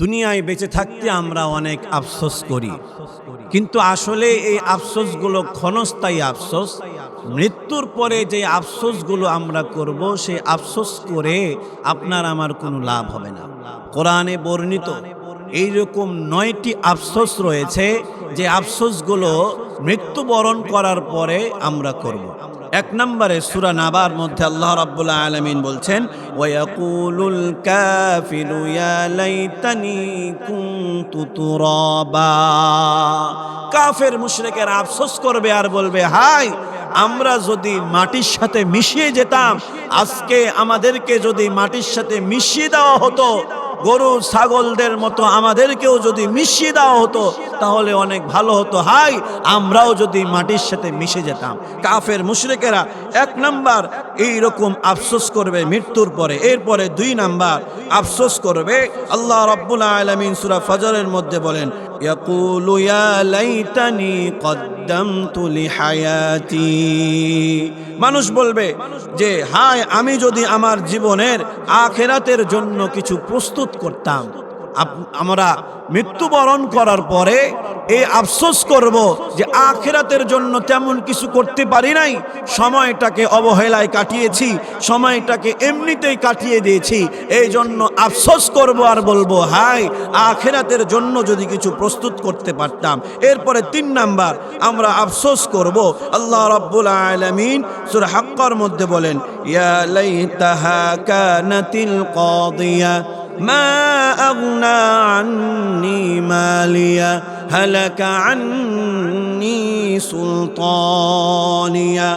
দুনিয়ায় বেঁচে থাকতে আমরা অনেক আফসোস করি। কিন্তু আসলে এই আফসোসগুলো ক্ষণস্থায়ী আফসোস। মৃত্যুর পরে যে আফসোসগুলো আমরা করব সেই আফসোস করে আপনার আমার কোনো লাভ হবে না। কোরআনে বর্ণিত, এইরকম নয়টি আফসোস রয়েছে যে আফসোসগুলো মৃত্যুবরণ করার পরে আমরা করব। এক নম্বরে সুরা নাবার মধ্যে আল্লাহ রাব্বুল আলামিন বলছেন ওয়াকুলুল কাফিরু ইয়া লাইতানি কুনতু তুরাবা কাফের মুশরিকের আফসোস করবে আর বলবে, হাই, আমরা যদি মাটির সাথে মিশিয়ে যেতাম, আজকে আমাদেরকে যদি মাটির সাথে মিশিয়ে দেওয়া হতো, গরু, ছাগলদের মতো আমাদেরকেও যদি মিশিয়ে দেওয়া হতো তাহলে অনেক ভালো হতো। হাই, আমরাও যদি মাটির সাথে মিশে যেতাম। কাফের মুশরিকেরা এক নাম্বার এই রকম আফসোস করবে মৃত্যুর পরে। এরপরে দুই নাম্বার আফসোস করবে। আল্লাহ রাব্বুল আলামিন সূরা ফজরের মধ্যে বলেন মানুষ বলবে যে, হায়, আমি যদি আমার জীবনের আখেরাতের জন্য কিছু প্রস্তুত করতাম আমরা মৃত্যুবরণ করার পরে এই আফসোস করব যে আখেরাতের জন্য তেমন কিছু করতে পারি নাই। সময়টাকে অবহেলায় কাটিয়েছি, সময়টাকে এমনিতেই কাটিয়ে দিয়েছি। এই জন্য আফসোস করব আর বলব হাই আখেরাতের জন্য যদি কিছু প্রস্তুত করতে পারতাম। এরপরে তিন নাম্বার, আমরা আফসোস করব, আল্লাহ রাব্বুল আলামিন সুর হাক্কার মধ্যে বলেন, ইয়া লাইতাহা কানাতিল কাদিয়া। ما أغنى عني ماليا هلك عني سلطانيا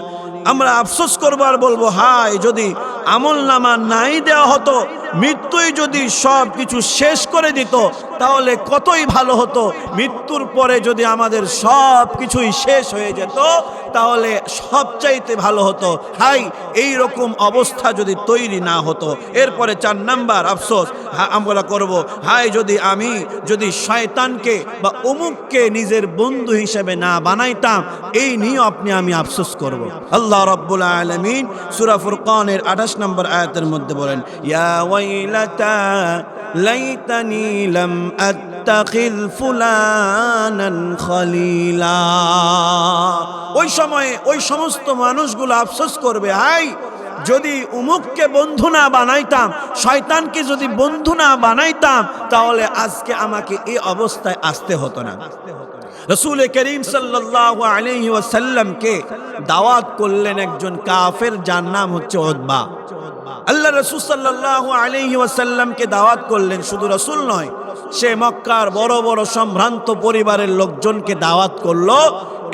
আমরা আফসোস করবো আর বলবো হাই যদি আমল নামা নাই দেওয়া হতো মৃত্যুই যদি সব কিছু শেষ করে দিত, তাহলে কতই ভালো হতো? মৃত্যুর পরে যদি আমাদের সব কিছুই শেষ হয়ে যেত, তাহলে সবচাইতে ভালো হতো। হাই এই রকম অবস্থা যদি তৈরি না হতো। এরপরে চার নাম্বার, আফসোস আমরা করব। হাই, যদি আমি, যদি শয়তানকে বা অমুককে নিজের বন্ধু হিসেবে না বানাইতাম, এই নিয়ে আপনি, আমি আফসোস করব। আল্লাহ রাব্বুল আলামিন সূরা ফুরকানের 28 নম্বর আয়াতের মধ্যে বলেন, ইয়া ওয়াইলাতা লাইতানি লাম আত্তাখিয ফুলানান খলিলা। ওই সময়ে ওই সমস্ত মানুষগুলো আফসোস করবে, হাই, যদি উমুককে বন্ধু না বানাইতাম, শয়তানকে যদি বন্ধু না বানাইতাম, তাহলে আজকে আমাকে এই অবস্থায় আসতে হতো না। রসুল করিম সাল্লাল্লাহু আলাইহি ওয়াসাল্লামকে দাওয়াত করলেন একজন কাফের, যার নাম হচ্ছে ওতবা। আল্লাহ রসুল সাল্লাল্লাহু আলাইহি ওয়াসাল্লামকে দাওয়াত করলেন, শুধু রসুল নয়, সে মক্কার বড় বড় সম্ভ্রান্ত পরিবারের লোকজনকে দাওয়াত করল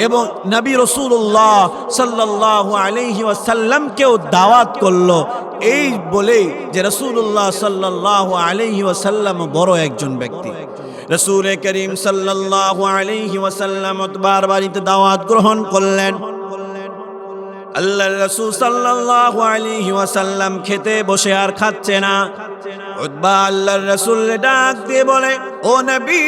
এবং নবী রসুল্লাহ সাল্লাল্লাহু আলাইহি ওয়াসাল্লামকেও দাওয়াত করল। এই বলে যে রসুল্লাহ সাল্লাল্লাহু আলাইহি ওয়াসাল্লাম বড় একজন ব্যক্তি। রসুল করিম সাল্লাল্লাহু আলাইহি ওয়াসাল্লাম বাড়িতে দাওয়াত গ্রহণ করলেন। আল্লাহ রসুল সাল্লাহ আলী ওয়াসাল্লাম খেতে বসে আর খাচ্ছে না। উদ্বা আল্লাহ রসুল ডাক দিয়ে বলে, ও নবী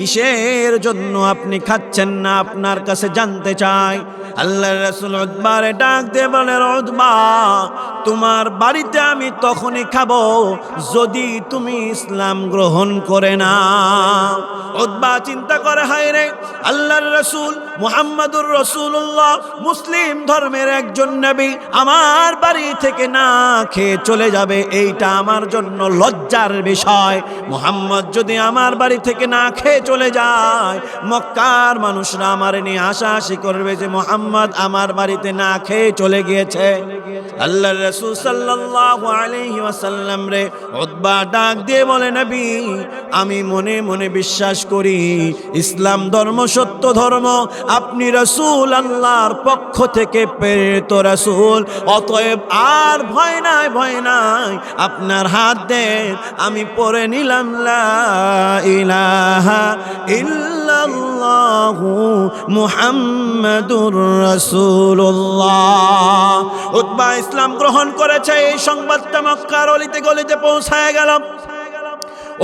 কিসের জন্য আপনি খাচ্ছেন না? আপনার কাছে জানতে চাই। আল্লাহ রসুল উদ্বারে ডাক দিয়ে বলে উদ্বা তোমার বাড়িতে আমি তখনই খাব যদি তুমি ইসলাম গ্রহণ করে না উদ্বা চিন্তা করে, হায় রে, আল্লাহর রসুল মুহাম্মাদুর রসুল্লাহ মুসলিম ধর্মের একজন নবী আমার বাড়ি থেকে না খেয়ে চলে যাবে, এইটা আমার জন্য লজ্জার বিষয়। মুহাম্মদ যদি আমার বাড়ি থেকে না খেয়ে চলে যায়। মক্কার মানুষরা আমার নিয়ে হাসাহাসি করবে যে মোহাম্মদ আমার বাড়িতে না খেয়ে চলে গিয়েছে। আল্লাহ রসুল সাল্লাল্লাহু আলাইহি ওয়াসাল্লাম রে উতবা ডাক দিয়ে বলে, নবী, আমি মনে মনে বিশ্বাস করি, ইসলাম ধর্ম সত্য ধর্ম। আপনি রসুল আল্লাহর পক্ষ থেকে প্রেরিত রসুল। অতএব আর ভয় নাই ভয় নাই। আপনার হাত দেন, আমি পরে নিলাম, লা ইলাহা ইল্লাল্লাহু মুহাম্মাদুর রাসূলুল্লাহ। উতবা ইসলাম গ্রহণ করেছে, এই সংবাদটা মক্কার অলিতে গলিতে পৌঁছায় গেল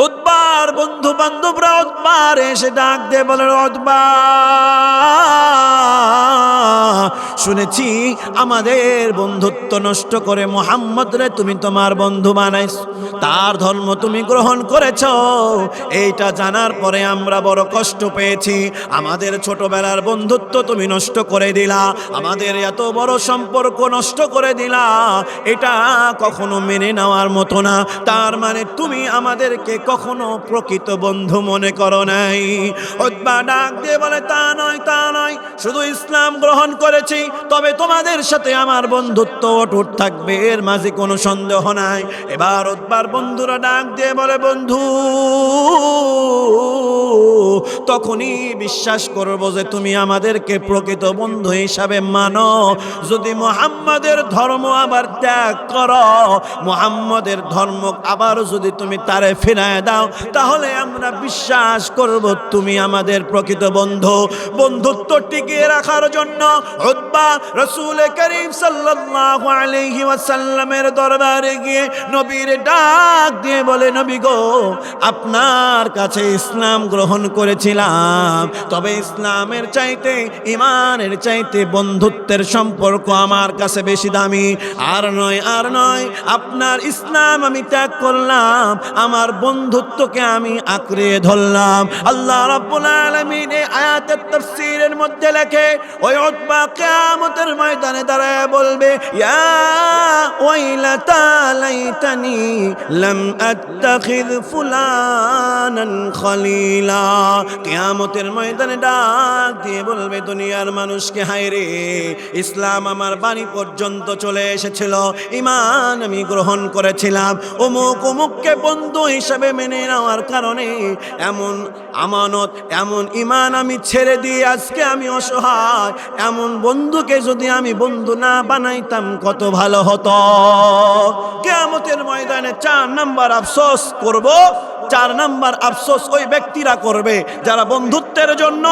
উদ্বার বন্ধু বান্ধবরা উদ্বার এসে ডাক দিয়ে বলেন অতবা শুনেছি, আমাদের বন্ধুত্ব নষ্ট করে মোহাম্মদ রে তুমি তোমার বন্ধু বানাইছ। তার ধর্ম তুমি গ্রহণ করেছ। এইটা জানার পরে আমরা বড় কষ্ট পেয়েছি। আমাদের ছোটবেলার বন্ধুত্ব তুমি নষ্ট করে দিলা। আমাদের এত বড় সম্পর্ক নষ্ট করে দিলা। এটা কখনো মেনে নেওয়ার মতো না। তার মানে তুমি আমাদেরকে কখনো প্রকৃত বন্ধু মনে করো নাই। ডাক দিয়ে বলে, তা নয় তা নয়। শুধু ইসলাম গ্রহণ করেছি, তবে তোমাদের সাথে আমার বন্ধুত্ব অটুট থাকবে, এর মাঝে কোনো সন্দেহ নাই। এবার ওতবার বন্ধুরা ডাক দিয়ে বলে, বন্ধু, তখনই বিশ্বাস করব যে তুমি আমাদেরকে প্রকৃত বন্ধু হিসাবে মানো। যদি মোহাম্মদের ধর্ম আবার ত্যাগ করো, মোহাম্মদের ধর্ম আবার যদি তুমি তারে ফিরায় দাও, তাহলে আমরা বিশ্বাস করব তুমি আমাদের প্রকৃত বন্ধু। বন্ধুত্ব টিকিয়ে রাখার জন্য উতবা রসুল করিম সাল্লাল্লাহু দরবারে গিয়ে নবীর ডাক দিয়ে বলে, নবী গো, আপনার কাছে ইসলাম গ্রহণ করেছিলাম। তবে ইসলামের চাইতে ইমানের চাইতে বন্ধুত্বের সম্পর্ক আমার কাছে বেশি দামি। আর নয় আর নয়, আপনার ইসলাম আমি ত্যাগ করলাম। আমার বন্ধুত্বকে আমি আঁকড়ে ধরলাম। আল্লাহ রাব্বুল আলামিন আয়াতের তাফসীরের মধ্যে লেখে, ওই উতবা কিয়ামতের ময়দানে দাঁড়ায় বলবে, ইয়া লাইতানি লাম আত্তাখিয ফুলানান খলিলা। কিয়ামতের ময়দানে ডাক দিয়ে বলবে, দুনিয়ার মানুষকে হায় রে, ইসলাম আমার বাড়ি পর্যন্ত চলে এসেছিল। ইমান আমি গ্রহণ করেছিলাম। অমুক অমুককে বন্ধু হিসাবে মেনে নেওয়ার কারণে এমন আমানত, এমন ইমান আমি ছেড়ে দিয়ে আজকে আমি অসহায়। এমন বন্ধুকে যদি আমি বন্ধু না বানাইতাম, কত ভালো হতো। কেয়ামতের ময়দানে চার নাম্বার আফসোস করব চার নাম্বার আফসোস ওই ব্যক্তিরা করবে যারা বন্ধুত্বের জন্য,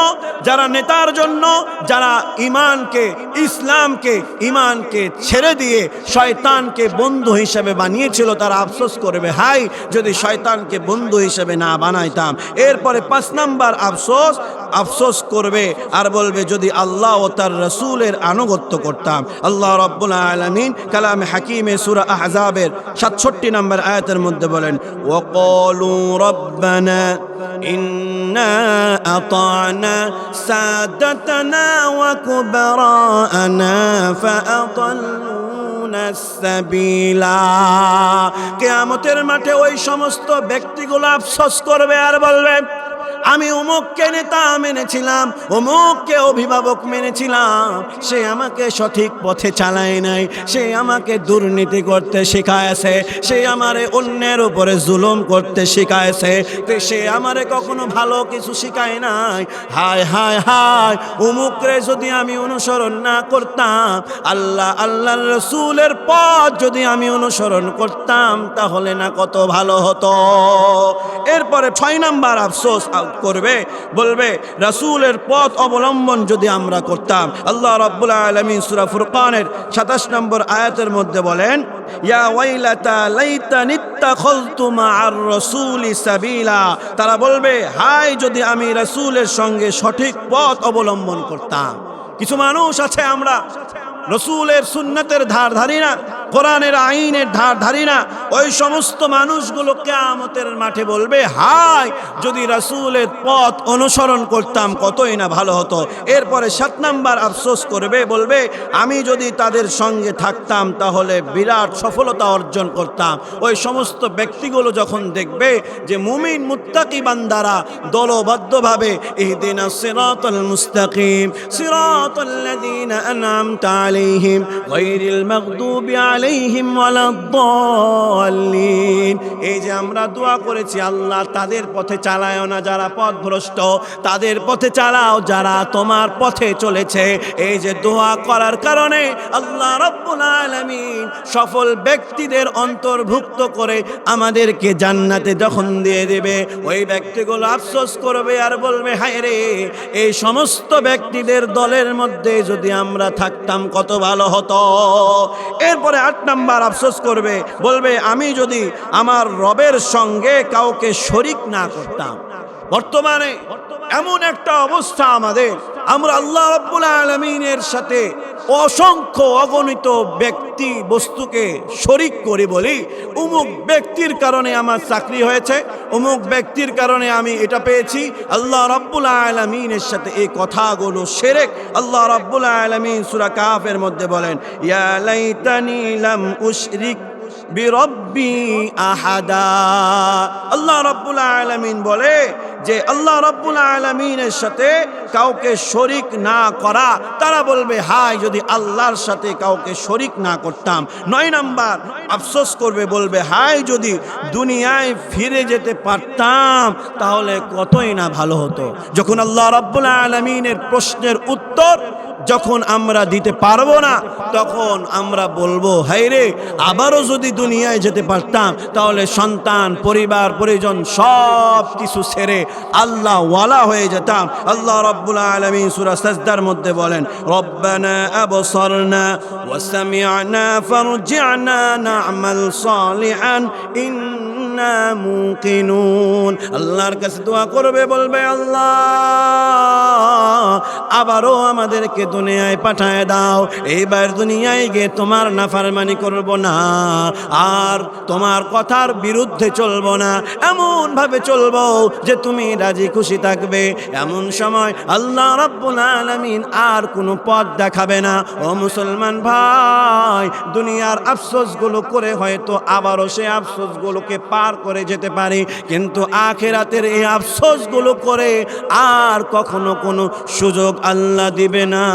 যারা নেতার জন্য, যারা ইমানকে, ইসলামকে, ইমানকে ছেড়ে দিয়ে শয়তানকে বন্ধু হিসেবে বানিয়েছিল, তারা আফসোস করবে, হাই, যদি শয়তানকে বন্ধু হিসেবে না বানাইতাম। এরপরে পাঁচ নাম্বার আফসোস আফসোস করবে আর বলবে যদি আল্লাহ ও তার রসুলের আনুগত্য করতাম আল্লাহ রব্বুল আলমিন কালামে হাকিমে সুরা আহজাবের সাতষট্টি নম্বর আয়াতের মধ্যে বলেন ওকলু রব্বানা إنا أطعنا سادتنا وكبراءنا فأضلونا السبيلا কেয়ামতের মাঠে ওই সমস্ত ব্যক্তিগুলো আফসোস করবে আর বলবে আমি অমুককে নেতা মেনেছিলাম, অমুককে অভিভাবক মেনেছিলাম। সে আমাকে সঠিক পথে চালায় নাই, সে আমাকে দুর্নীতি করতে শেখায়ছে সে আমারে অন্যের উপরে জুলুম করতে শেখায়ছে সে আমারে কখনো ভালো কিছু শিখায় নাই। হায় হায় হায়, অমুকরে যদি আমি অনুসরণ না করতাম, আল্লাহ আল্লাহ রসুলের পথ যদি আমি অনুসরণ করতাম, তাহলে না কত ভালো হতো। এরপরে ছয় নাম্বার আফসোস করবে, বলবে, রাসূলের পথ অবলম্বন যদি আমরা করতাম। আল্লাহ রাব্বুল আলামিন সূরা ফুরকানের 27 নম্বর আয়াতের মধ্যে বলেন তারা বলবে হাই যদি আমি রাসূলের সঙ্গে সঠিক পথ অবলম্বন করতাম। কিছু মানুষ আছে আমরা, রসুলের সুন্নতের ধার ধারি না। কোরআনের আইনের ধার ধারি না। ওই সমস্ত মানুষগুলো কেয়ামতের মাঠে বলবে হাই যদি রাসুলের পথ অনুসরণ করতাম কতই না ভালো হতো। এরপরে সাত নাম্বার আফসোস করবে, বলবে, আমি যদি তাদের সঙ্গে থাকতাম, তাহলে বিরাট সফলতা অর্জন করতাম। ওই সমস্ত ব্যক্তিগুলো যখন দেখবে যে মুমিন মুত্তাকি বান্দারা দলবদ্ধভাবে, ইহদিনা সিরাতাল মুস্তাকিম সিরাতাল্লাযীনা আনআমতা আলাইহিম, গায়রিল মাগদুবি আলাইহিম ওয়ালাদ-দাল্লিন। এই যে আমরা দোয়া করেছি, আল্লাহ তাদের পথে চালায় না যারা পথভ্রষ্ট, তাদের পথে চালাও যারা তোমার পথে চলেছে। এই যে দোয়া করার কারণে আল্লাহ রব্বুল আলামিন সফল ব্যক্তিদের অন্তর্ভুক্ত করে আমাদেরকে জান্নাতে যখন দিয়ে দেবে। ওই ব্যক্তিগুলো আফসোস করবে আর বলবে, হায় রে, এই সমস্ত ব্যক্তিদের দলের মধ্যে যদি আমরা থাকতাম, কত ভালো হতো। এরপরে আট নাম্বার আফসোস করবে, বলবে, আমি যদি আমার রবের সঙ্গে কাউকে শরিক না করতাম। বর্তমানে এমন একটা অবস্থা আমাদের। আমরা আল্লাহ রব্বুল আলমিনের সাথে অসংখ্য অগণিত ব্যক্তি বস্তুকে শরিক করে বলি। অমুক ব্যক্তির কারণে আমার চাকরি হয়েছে অমুক ব্যক্তির কারণে আমি এটা পেয়েছি। আল্লাহ রাব্বুল আলমিনের সাথে এই কথাগুলো সেরেক। আল্লাহ রাব্বুল আলমিন সুরা কাফের মধ্যে বলেন, ইয়া লাইতানি লাম উশরিক বিরব্বি আহাদা। আল্লাহ রাব্বুল আলামিন বলে যে আল্লাহ রব্বুল আলামিনের সাথে কাউকে শরিক না করা, তারা বলবে হাই যদি আল্লাহর সাথে কাউকে শরিক না করতাম। নয় নাম্বার, আফসোস করবে, বলবে হাই যদি দুনিয়ায় ফিরে যেতে পারতাম, তাহলে কতই না ভালো হতো। যখন আল্লাহ রাব্বুল আলামিনের প্রশ্নের উত্তর যখন আমরা দিতে পারব না, তখন আমরা বলব হাই রে, আবারও যদি দুনিয়ায় যেতে পারতাম, তাহলে সন্তান, পরিবার, পরিজন সব কিছু ছেড়ে আল্লাহ ওয়ালা হয়ে যেতাম। আল্লাহ রব্বুল আলমী সুরা সাজদার মধ্যে বলেন, রব্বানা আবসরনা ওয়াসামিআনা ফারজিআনা না'মাল সালিহান ইন্না মুকিনুন। আল্লাহর কাছে দোয়া করবে, বলবে, আল্লাহ, আবারও আমাদেরকে দুনিয়ায় পাঠায় দাও। এইবার দুনিয়ায় গিয়ে তোমার নাফারমানি করব না। আর তোমার কথার বিরুদ্ধে চলবো না। এমন ভাবে চলবো যে তুমি রাজি খুশি থাকবে। এমন সময় আল্লাহ রাব্বুল আর কোনো পথ দেখাবে না। ও মুসলমান ভাই, দুনিয়ার আফসোসগুলো করে হয়তো আবারও সে আফসোসগুলোকে পার করে যেতে পারে। কিন্তু আখেরাতের এই আফসোসগুলো করে আর কখনো কোনো সুযোগ আল্লাহ দিবে না।